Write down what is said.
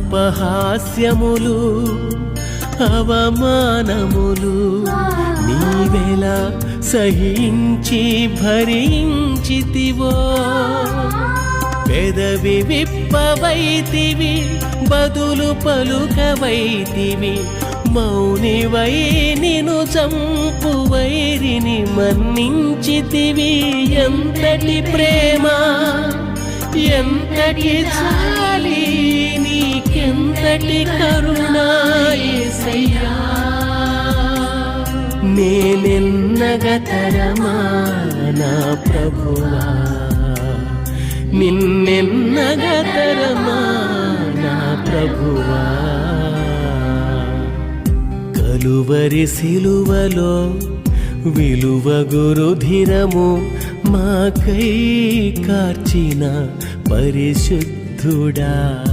అపహాస్యములు అవమానములు నీవెలా సహించి భరించితివో. పెదవి విప్పవైతివి బదులు పలుకవైతివి మౌనివై నిను చంపు వైరిని మన్నించితివి. ఎంతటి ప్రేమ ఎంతటి చాలి నీకెంతటి కరుణా నేనెన్నగతరమా నా ప్రభువా. నిన్నెన్నగతరమా నా ప్రభువా. కలువరి సిలువలో విలువ గురుధిరము మాకై కార్చిన పరిశుద్ధుడా.